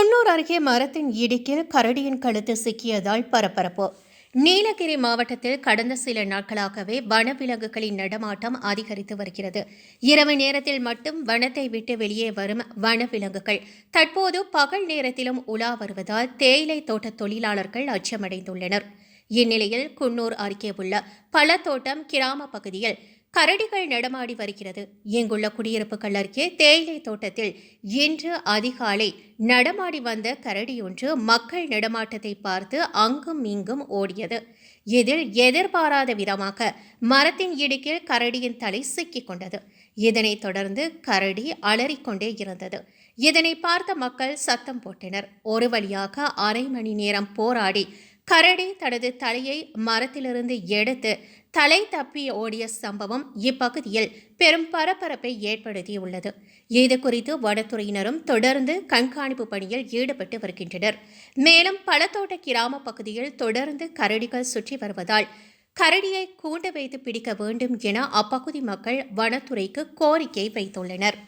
குன்னூர் அருகே மரத்தின் இடுக்கில் கரடியின் கழுத்து சிக்கியதால் பரபரப்பு. நீலகிரி மாவட்டத்தில் கடந்த சில நாட்களாகவே வனவிலங்குகளின் நடமாட்டம் அதிகரித்து வருகிறது. இரவு நேரத்தில் மட்டும் வனத்தை விட்டு வெளியே வரும் வனவிலங்குகள். தற்போது பகல் நேரத்திலும் உலா வருவதால் தேயிலை தோட்ட தொழிலாளர்கள் அச்சமடைந்துள்ளனர். இந்நிலையில் குன்னூர் அருகே உள்ள பழத்தோட்டம் கிராம பகுதியில் கரடிகள் நடமாடி வருகிறது. இங்குள்ள குடியிருப்புகள் அருகே தேயிலை தோட்டத்தில் இன்று அதிகாலை நடமாடி வந்த கரடியொன்று மக்கள் நடமாட்டத்தை பார்த்து அங்கும் இங்கும் ஓடியது. இதில் எதிர்பாராத விதமாக மரத்தின் இடுக்கில் கரடியின் தலை சிக்கிக் கொண்டது. இதனைத் தொடர்ந்து கரடி அலறிக்கொண்டே இருந்தது. இதனை பார்த்த மக்கள் சத்தம் போட்டனர். ஒரு வழியாக அரை மணி நேரம் போராடி கரடி தனது தலையை மரத்திலிருந்து எடுத்து தலை தப்பி ஓடிய சம்பவம் இப்பகுதியில் பெரும் பரபரப்பை ஏற்படுத்தியுள்ளது. இது குறித்து வனத்துறையினரும் தொடர்ந்து கண்காணிப்பு பணியில் ஈடுபட்டு வருகின்றனர். மேலும் பழத்தோட்ட கிராம பகுதியில் தொடர்ந்து கரடிகள் சுற்றி வருவதால் கரடியை கூண்டு வைத்து பிடிக்க வேண்டும் என அப்பகுதி மக்கள் வனத்துறைக்கு கோரிக்கை வைத்துள்ளனர்.